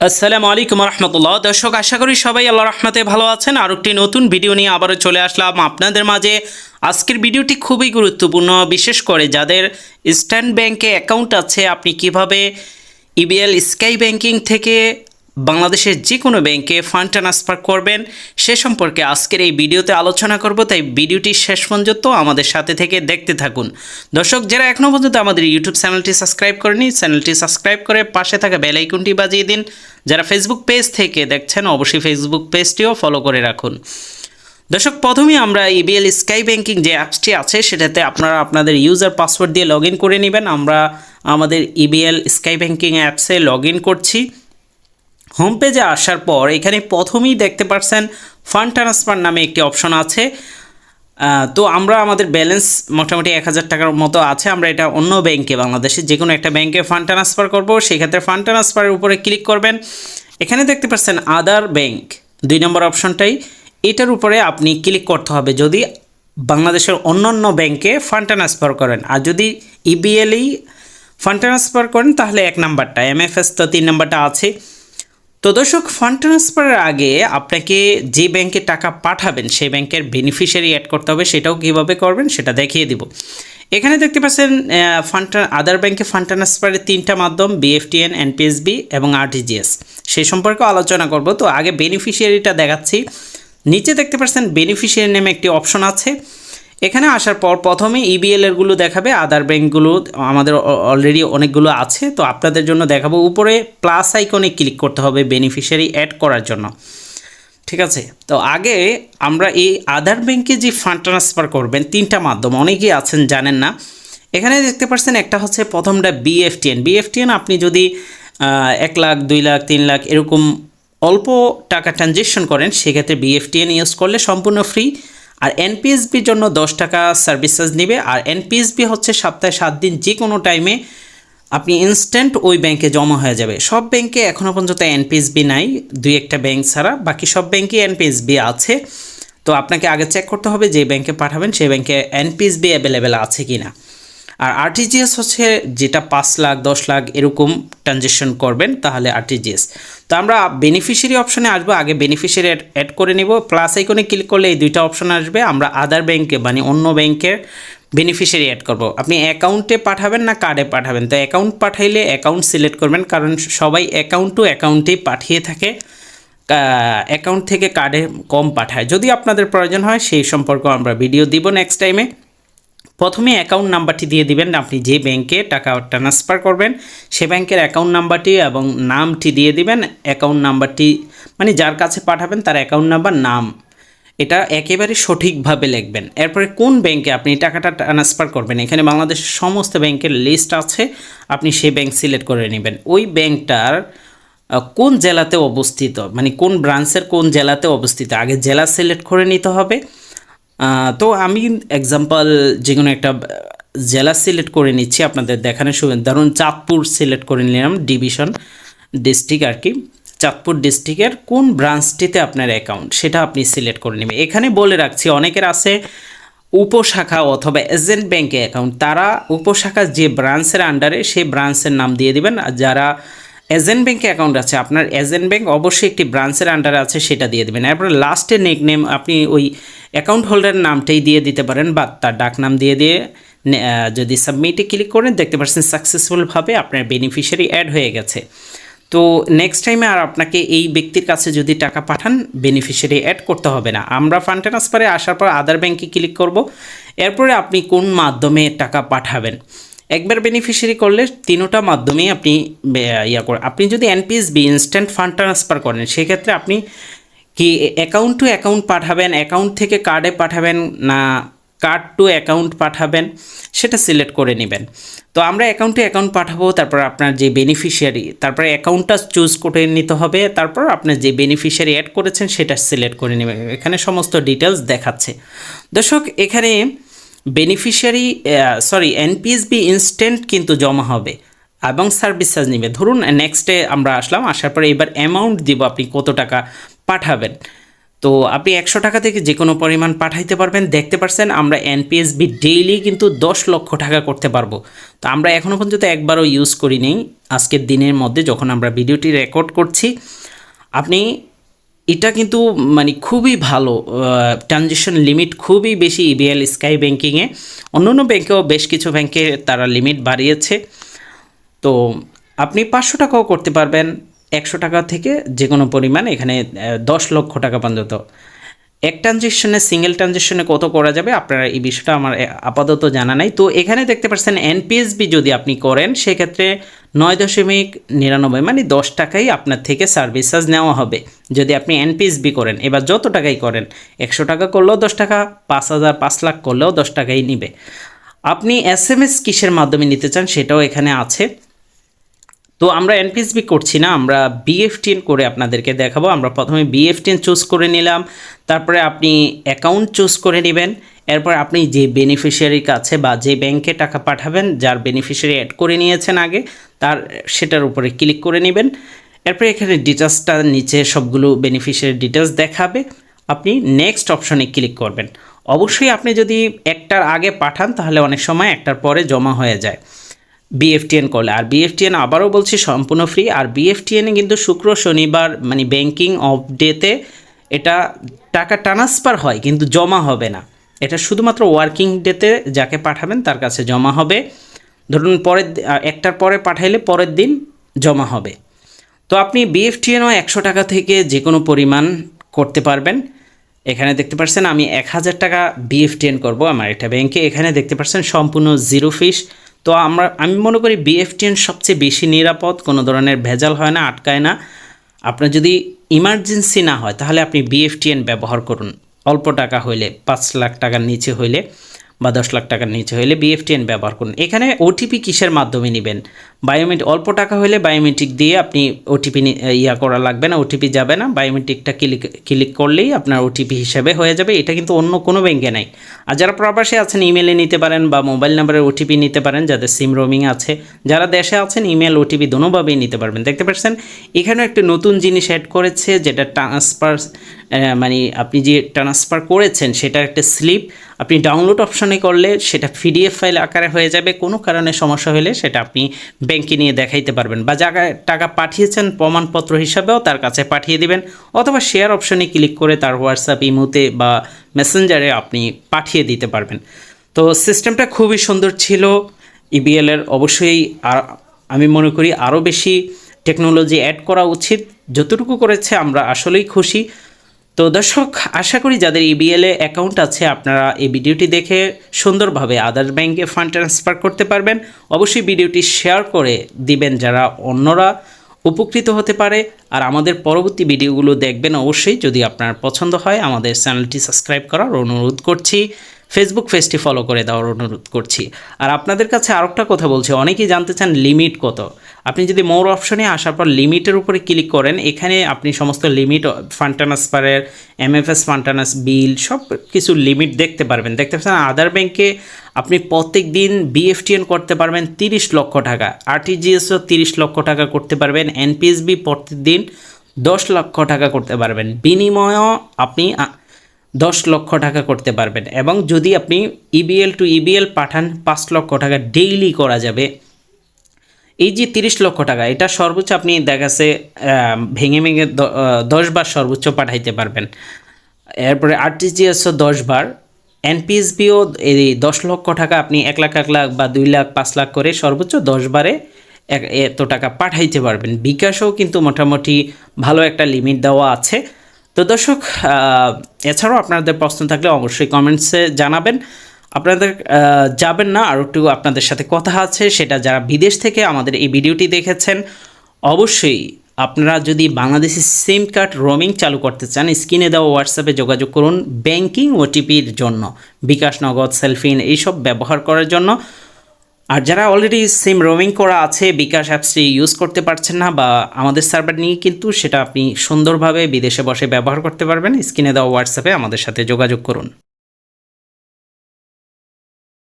আসসালামু আলাইকুম রহমতুল্লাহ। দর্শক, আশা করি সবাই আল্লাহ রহমতে ভালো আছেন। আর একটি নতুন ভিডিও নিয়ে আবারও চলে আসলাম আপনাদের মাঝে। আজকের ভিডিওটি খুবই গুরুত্বপূর্ণ, বিশেষ করে যাদের স্ট্যান্ড ব্যাংকে অ্যাকাউন্ট আছে, আপনি কীভাবে ইবিএল স্কাই ব্যাংকিং থেকে বাংলাদেশের যে কোনো ব্যাংকে ফান্ড ট্রান্সফার করবেন। সে সম্পর্কে আজকের এই ভিডিওতে আলোচনা করব, তাই ভিডিওটি শেষ পর্যন্ত আমাদের সাথে থেকে দেখতে থাকুন। দর্শক, যারা এখনও পর্যন্ত আমাদের ইউটিউব চ্যানেলটি সাবস্ক্রাইব করেনি, চ্যানেলটি সাবস্ক্রাইব করে পাশে থাকা বেল আইকনটি বাজিয়ে দিন। যারা ফেসবুক পেজ থেকে দেখছেন, অবশ্যই ফেসবুক পেজটিও ফলো করে রাখুন। দর্শক প্রথমেই আমরা ইবিএল স্কাই ব্যাংকিং যে অ্যাপসটি আছে, সেটাতে আপনারা আপনাদের ইউজার পাসওয়ার্ড দিয়ে লগ করে নেবেন। আমরা আমাদের ইবিএল স্কাই ব্যাংকিং অ্যাপসে লগ করছি। হোম পেজে আসার পর এখানে প্রথমেই দেখতে পাচ্ছেন ফান্ড ট্রান্সফার নামে একটি অপশন আছে। তো আমরা আমাদের ব্যালেন্স মোটামুটি এক হাজার টাকার মতো আছে। আমরা এটা অন্য ব্যাংকে, বাংলাদেশে যে কোনো একটা ব্যাংকে ফান্ড ট্রান্সফার করব সেক্ষেত্রে ফান্ড ট্রান্সফারের উপরে ক্লিক করবেন। এখানে দেখতে পাচ্ছেন আদার ব্যাংক, দুই নম্বর অপশনটাই। এটার উপরে আপনি ক্লিক করতে হবে যদি বাংলাদেশের অন্য অন্য ব্যাংকে ফান্ড ট্রান্সফার করেন। আর যদি ইবিএলই ফান্ড ট্রান্সফার করেন, তাহলে এক নাম্বারটা এমএফএস তো তিন নাম্বারটা আছে। তো দর্শক ফান্ড ট্রান্সফারের আগে আপনাকে যে ব্যাংকে টাকা পাঠাবেন, সেই ব্যাংকের বেনিফিশিয়ারি অ্যাড করতে হবে, সেটাও কীভাবে করবেন সেটা দেখিয়ে দিব। এখানে দেখতে পাচ্ছেন ফান্ড আদার ব্যাংকে ফান্ড ট্রান্সফারের তিনটা মাধ্যম বিএফটিএন এনপিএসবি এবং আরটিজিএস সেই সম্পর্কে আলোচনা করব। তো আগে বেনিফিশিয়ারিটা দেখাচ্ছি। নিচে দেখতে পাচ্ছেন বেনিফিশিয়ারি নামে একটি অপশন আছে। এখানে আসার পর প্রথমে ইবিএল এরগুলো দেখাবে আদার ব্যাংকগুলো আমাদের অলরেডি অনেকগুলো আছে, তো আপনাদের জন্য দেখাবো। উপরে প্লাস আইকনে ক্লিক করতে হবে বেনিফিশিয়ারি অ্যাড করার জন্য। ঠিক আছে? তো আগে আমরা এই আধার ব্যাংকে যে ফান্ড ট্রান্সফার করবেন, তিনটা মাধ্যম, অনেকেই আছেন, জানেন না। এখানে দেখতে পাচ্ছেন একটা হচ্ছে প্রথমটা বিএফটিএন বিএফটিএন আপনি যদি এক লাখ, দুই লাখ, তিন লাখ এরকম অল্প টাকা ট্রানজেকশন করেন, সেক্ষেত্রে বিএফটিএন ইউজ করলে সম্পূর্ণ ফ্রি আর এনপিএসবির জন্য দশ টাকা সার্ভিস চার্জ নেবে। আর এনপিএসবি হচ্ছে সপ্তাহে সাত দিন যে কোনো টাইমে আপনি ইনস্ট্যান্ট ওই ব্যাংকে জমা হয়ে যাবে। সব ব্যাংকে এখনও পর্যন্ত এনপিএসবি নাই, দুই একটা ব্যাংক ছাড়া। বাকি সব ব্যাংকে এনপিএসবি আছে। তো আপনাকে আগে চেক করতে হবে যে ব্যাংকে পাঠাবেন, সেই ব্যাংকে এনপিএসবি অ্যাভেলেবেল আছে কি না আর আরটিজিএস হচ্ছে যেটা পাঁচ লাখ, দশ লাখ এরকম ট্রানজেকশন করবেন, তাহলে আরটিজিএস তো আমরা বেনিফিশিয়ারি অপশনে আসব, আগে বেনিফিশিয়ারি অ্যাড করে নিব প্লাস আইকনে ক্লিক করলে এই দুইটা অপশন আসবে, আমরা আদার ব্যাংকে মানে অন্য ব্যাংকের বেনিফিশিয়ারি অ্যাড করব। আপনি অ্যাকাউন্টে পাঠাবেন না কার্ডে পাঠাবেন? তো অ্যাকাউন্ট পাঠাইলে অ্যাকাউন্ট সিলেক্ট করবেন, কারণ সবাই অ্যাকাউন্ট টু অ্যাকাউন্টেই পাঠিয়ে থাকে অ্যাকাউন্ট থেকে কার্ডে কম পাঠায়। যদি আপনাদের প্রয়োজন হয়, সেই সম্পর্কে আমরা ভিডিও দিব নেক্সট টাইমে প্রথমে অ্যাকাউন্ট নাম্বারটি দিয়ে দিবেন, আপনি যে ব্যাংকে টাকা ট্রান্সফার করবেন, সে ব্যাংকের অ্যাকাউন্ট নাম্বারটি এবং নামটি দিয়ে দিবেন অ্যাকাউন্ট নাম্বারটি মানে যার কাছে পাঠাবেন তার অ্যাকাউন্ট নাম্বার নাম। এটা একেবারে সঠিকভাবে লিখবেন। এরপরে কোন ব্যাংকে আপনি টাকাটা ট্রান্সফার করবেন? এখানে বাংলাদেশের সমস্ত ব্যাংকের লিস্ট আছে, আপনি সেই ব্যাংক সিলেক্ট করে নেবেন। ওই ব্যাংকটার কোন জেলাতে অবস্থিত? মানে কোন ব্রাঞ্চের কোন জেলাতে অবস্থিত? আগে জেলা সিলেক্ট করে নিতে হবে। তো আমি এক্সাম্পল যে কোনো একটা জেলা সিলেক্ট করে নিচ্ছি আপনাদের দেখানোর সুবিধা। ধরুন চাঁদপুর সিলেক্ট করে নিলাম ডিভিশন ডিস্ট্রিক্ট আর কি। চাঁদপুর ডিস্ট্রিক্টের কোন ব্রাঞ্চটিতে আপনার অ্যাকাউন্ট সেটা আপনি সিলেক্ট করে নেবেন। এখানে বলে রাখছি, অনেকের আছে উপশাখা অথবা এজেন্ট ব্যাংকে অ্যাকাউন্ট তারা উপশাখা যে ব্রাঞ্চের আন্ডারে সেই ব্রাঞ্চের নাম দিয়ে দিবেন। আর যারা এজেন্ট ব্যাংকে অ্যাকাউন্ট আছে। আপনার এজেন্ট ব্যাংক অবশ্যই একটি ব্রাঞ্চের আন্ডারে আছে, সেটা দিয়ে দেবেন। এরপরে লাস্টে নেক নেম আপনি ওই অ্যাকাউন্ট হোল্ডারের নামটাই দিয়ে দিতে পারেন বা তার ডাক নাম দিয়ে দিয়ে যদি সাবমিটে ক্লিক করেন, দেখতে পাচ্ছেন সাকসেসফুলভাবে আপনার বেনিফিশিয়ারি অ্যাড হয়ে গেছে। তো নেক্সট টাইমে আর আপনাকে এই ব্যক্তির কাছে যদি টাকা পাঠান বেনিফিশিয়ারি অ্যাড করতে হবে না। আমরা ফান্ড ট্রান্সফারে আসার পর আদার ব্যাংকে ক্লিক করব। এরপরে আপনি কোন মাধ্যমে টাকা পাঠাবেন? একবার বেনিফিশিয়ারি করলে তিনোটা মাধ্যমেই আপনি ইয়া করে, আপনি যদি এনপিএসবি ইনস্ট্যান্ট ফান্ড ট্রান্সফার করেন, সেক্ষেত্রে আপনি কি অ্যাকাউন্ট টু অ্যাকাউন্ট পাঠাবেন অ্যাকাউন্ট থেকে কার্ডে পাঠাবেন না কার্ড টু অ্যাকাউন্ট পাঠাবেন, সেটা সিলেক্ট করে নেবেন। তো আমরা অ্যাকাউন্ট টু অ্যাকাউন্ট পাঠাবো, তারপর আপনার যে বেনিফিশিয়ারি তারপরে অ্যাকাউন্টটা চুজ করে নিতে হবে, তারপর আপনার যে বেনিফিশিয়ারি অ্যাড করেছেন, সেটা সিলেক্ট করে নেবেন। এখানে সমস্ত ডিটেলস দেখাচ্ছে। দর্শক, এখানে বেনিফিশিয়ারি সরি এনপিএসবি ইনস্ট্যান্ট কিন্তু জমা হবে এবং সার্ভিস চার্জ নেবে। ধরুন নেক্সটে আমরা আসলাম, আসার পরে এবার অ্যামাউন্ট দিব আপনি কত টাকা পাঠাবেন। তো আপনি একশো টাকা থেকে যে কোনো পরিমাণ পাঠাইতে পারবেন। দেখতে পারছেন, আমরা এনপিএসবি ডেইলি কিন্তু দশ লক্ষ টাকা করতে পারব। তো আমরা এখনও পর্যন্ত একবারও ইউজ করিনি। আজকের দিনের মধ্যে যখন আমরা ভিডিওটি রেকর্ড করছি, আপনি এটা কিন্তু মানে খুবই ভালো ট্রানজেকশন লিমিট খুবই বেশি ইবিএল স্কাই ব্যাঙ্কিংয়ে অন্য অন্য ব্যাঙ্কেও বেশ কিছু ব্যাঙ্কে তারা লিমিট বাড়িয়েছে। তো আপনি পাঁচশো টাকাও করতে পারবেন, একশো টাকা থেকে যে কোনো পরিমাণ এখানে দশ লক্ষ টাকা পর্যন্ত। এক ট্রানজেকশনে সিঙ্গেল ট্রানজেকশনে কত করা যাবে? আপনারা এই বিষয়টা আমার আপাতত জানা নাই। তো এখানে দেখতে পাচ্ছেন এনপিএসবি যদি আপনি করেন, সেক্ষেত্রে নয় দশমিক নিরানব্বই মানে দশ টাকাই আপনার থেকে সার্ভিস চার্জ নেওয়া হবে। যদি আপনি এনপিএসবি করেন, এবার যত টাকাই করেন, একশো টাকা করলেও দশ টাকা, পাঁচ হাজার, পাঁচ লাখ করলেও দশ টাকাই নিবে। আপনি এস এম এস কিসের মাধ্যমে নিতে চান, সেটাও এখানে আছে। তো আমরা এনপিএসবি করছি না, আমরা বিএফটিএন করে আপনাদেরকে দেখাবো। আমরা প্রথমে বিএফটিএন চুজ করে নিলাম, তারপরে আপনি অ্যাকাউন্ট চুজ করে নেবেন, এরপর আপনি যে বেনিফিশিয়ারির কাছে বা যে ব্যাংকে টাকা পাঠাবেন, যার বেনিফিশিয়ারি অ্যাড করে নিয়েছেন আগে, তার, সেটার উপরে ক্লিক করে নেবেন। এরপরে এখানে ডিটেলসটা নিচে সবগুলো বেনিফিশিয়ারি ডিটেলস দেখাবে। আপনি নেক্সট অপশনে ক্লিক করবেন। অবশ্যই আপনি যদি একটার আগে পাঠান, তাহলে অনেক সময় একটার পরে জমা হয়ে যায়। বিএফটিএন করলে। আর বিএফটিএন আবারও বলছি সম্পূর্ণ ফ্রি আর বিএফটিএনে কিন্তু শুক্র, শনিবার মানে ব্যাংকিং অফ ডেতে এটা টাকা ট্রান্সফার হয়, কিন্তু জমা হবে না। এটা শুধুমাত্র ওয়ার্কিং ডেতে যাকে পাঠাবেন, তার কাছে জমা হবে। ধরুন পরের একটার পরে পাঠাইলে পরের দিন জমা হবে। তো আপনি বিএফটিএনও একশো টাকা থেকে যে কোনো পরিমাণ করতে পারবেন। এখানে দেখতে পাচ্ছেন আমি এক হাজার টাকা বিএফটিএন করব। আমার এটা ব্যাংকে এখানে দেখতে পাচ্ছেন সম্পূর্ণ জিরো ফিস তো আমরা, আমি মনে করি বিএফটিএন সবচেয়ে বেশি নিরাপদ, কোনো ধরনের ভেজাল হয় না, আটকায় না। আপনার যদি ইমার্জেন্সি না হয়, তাহলে আপনি বিএফটিএন ব্যবহার করুন। অল্প টাকা হইলে, পাঁচ লাখ টাকার নিচে হইলে। বা দশ লাখ টাকার নিচে হইলে বিএফটিএন ব্যবহার করুন। এখানে ওটিপি কিসের মাধ্যমে নেবেন? বায়োমেট্রিক অল্প টাকা হলে বায়োমেট্রিক দিয়ে আপনি ওটিপি ইয়া করা লাগবে না ওটিপি যাবে না। বায়োমেট্রিকটা ক্লিক ক্লিক করলেই আপনার ওটিপি হিসাবে হয়ে যাবে। এটা কিন্তু অন্য কোনো ব্যাংকে নাই। আর যারা প্রবাসে আছেন ইমেলে নিতে পারেন বা মোবাইল নাম্বারের ওটিপি নিতে পারেন, যাদের সিম রোমিং আছে। যারা দেশে আছেন ইমেল ওটিপি দোনোভাবেই নিতে পারবেন। দেখতে পাচ্ছেন এখানে একটা নতুন জিনিস অ্যাড করেছে, যেটা ট্রান্সফার মানে আপনি যে ট্রান্সফার করেছেন, সেটা একটা স্লিপ আপনি ডাউনলোড অপশনে করলে সেটা পিডিএফ ফাইল আকারে হয়ে যাবে, কোনো কারণে সমস্যা হলে সেটা আপনি ব্যাংকে নিয়ে দেখাইতে পারবেন বা জায়গায় টাকা পাঠিয়েছেন প্রমাণপত্র হিসাবেও তার কাছে পাঠিয়ে দিবেন অথবা শেয়ার অপশনে ক্লিক করে তার হোয়াটসঅ্যাপ ইমোতে বা মেসেঞ্জারে আপনি পাঠিয়ে দিতে পারবেন। তো সিস্টেমটা খুবই সুন্দর ছিল ইবিএল এর অবশ্যই আমি মনে করি আরও বেশি টেকনোলজি অ্যাড করা উচিত। যতটুকু করেছে আমরা আসলেই খুশি। তো দর্শক, আশা করি যাদের ইবিএল এ অ্যাকাউন্ট আছে, আপনারা এই ভিডিওটি দেখে সুন্দরভাবে আদার্স ব্যাংকে ফান্ড ট্রান্সফার করতে পারবেন। অবশ্যই ভিডিওটি শেয়ার করে দিবেন যারা অন্যরা উপকৃত হতে পারে। আর আমাদের পরবর্তী ভিডিওগুলো দেখবেন অবশ্যই যদি আপনার পছন্দ হয়, আমাদের চ্যানেলটি সাবস্ক্রাইব করার অনুরোধ করছি। ফেসবুক পেজটি ফলো করে দেওয়ার অনুরোধ করছি। আর আপনাদের কাছে আরেকটা কথা বলছি, অনেকেই জানতে চান লিমিট কত। আপনি যদি মোর অপশনে আসার পর লিমিটের উপরে ক্লিক করেন, এখানে আপনি সমস্ত লিমিট ফান্ড ট্রান্সফারের এমএফএস ফান্ড ট্রান্স বিল সব কিছু লিমিট দেখতে পারবেন। দেখতে পাচ্ছেন আদার ব্যাংকে আপনি প্রত্যেক দিন বিএফটিএন করতে পারবেন তিরিশ লক্ষ টাকা আরটিজিএসও তিরিশ লক্ষ টাকা করতে পারবেন এনপিএসবি প্রত্যেক দিন দশ লক্ষ টাকা করতে পারবেন। বিনিময়ও আপনি দশ লক্ষ টাকা করতে পারবেন। এবং যদি আপনি ইবিএল টু ইবিএল পাঠান, পাঁচ লক্ষ টাকা ডেইলি করা যাবে। এই যে তিরিশ লক্ষ টাকা, এটা সর্বোচ্চ আপনি দেখাচ্ছে ভেঙে ভেঙে দশ বার সর্বোচ্চ পাঠাইতে পারবেন। এরপরে আরটিজিএসও দশ বার। এনপিএসবিও এই দশ লক্ষ টাকা আপনি এক লাখ এক লাখ বা দুই লাখ, পাঁচ লাখ করে সর্বোচ্চ দশ বারে এত টাকা পাঠাইতে পারবেন। বিকাশও কিন্তু মোটামুটি ভালো একটা লিমিট দেওয়া আছে। তো দর্শক এছাড়াও আপনাদের প্রশ্ন থাকলে অবশ্যই কমেন্টসে জানাবেন। আপনাদের যাবেন না, আর একটু আপনাদের সাথে কথা আছে, সেটা যারা বিদেশ থেকে আমাদের এই ভিডিওটি দেখেছেন, অবশ্যই আপনারা যদি বাংলাদেশি সিম কার্ড রোমিং চালু করতে চান, স্ক্রিনে দেওয়া হোয়াটসঅ্যাপে যোগাযোগ করুন, ব্যাংকিং ওটিপির জন্য, বিকাশ নগদ সেলফিন এইসব ব্যবহার করার জন্য। আর যারা অলরেডি সিম রোমিং করা আছে, বিকাশ অ্যাপসটি ইউজ করতে পারছেন না বা আমাদের সার্ভার নিয়ে কিন্তু সেটা আপনি সুন্দরভাবে বিদেশে বসে ব্যবহার করতে পারবেন। স্ক্রিনে দেওয়া হোয়াটসঅ্যাপে আমাদের সাথে যোগাযোগ করুন।